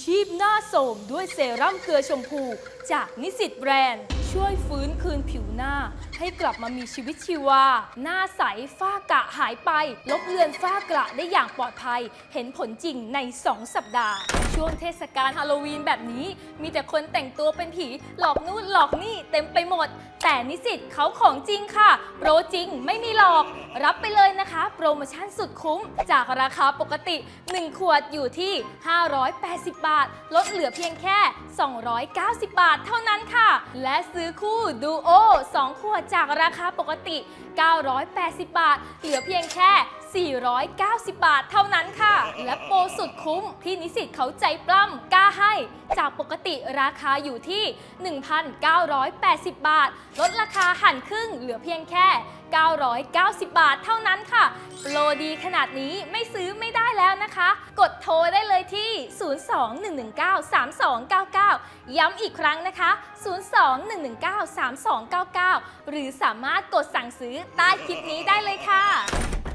ชี พหน้าโสมด้วยเซรั่มเกลือชมพู จากนิสิตแบรนด์ ช่วยฟื้นคืนผิวหน้า ให้กลับมามีชีวิตชีวา หน้าใสฝ้ากระหายไป ลบเลือนฝ้ากระได้อย่างปลอดภัย เห็นผลจริงใน 2 สัปดาห์ ช่วงเทศกาลฮาโลวีนแบบนี้ มีแต่คนแต่งตัวเป็นผี หลอกนู่นหลอกนี่เต็มไปหมด แต่นิสิตเขาของจริงค่ะ โปรจริงไม่มีหลอก รับไปเลยนะคะ โปรโมชั่นสุดคุ้ม จากราคาปกติ 1 ขวดอยู่ที่ 580 บาทลดเหลือเพียงแค่ 290 บาทเท่านั้นค่ะ และซื้อคู่ดูโอ2ขวดจากราคาปกติ 980 บาท เหลือเพียงแค่ 490 บาทเท่านั้นค่ะ และโปรสุดคุ้มที่นิสิตเขาใจปล้ำกล้าให้ จากปกติราคาอยู่ที่ 1,980 บาท ลดราคาหันครึ่งเหลือเพียงแค่ 990 บาทเท่านั้นค่ะ โปรดีขนาดนี้ไม่ซื้อไม่ได้แล้ว นะคะ กดโทรได้เลยที่ 02-119-3299 ย้ำอีกครั้งนะคะ 02-119-3299 หรือสามารถกดสั่งซื้อใต้คลิปนี้ได้เลยค่ะ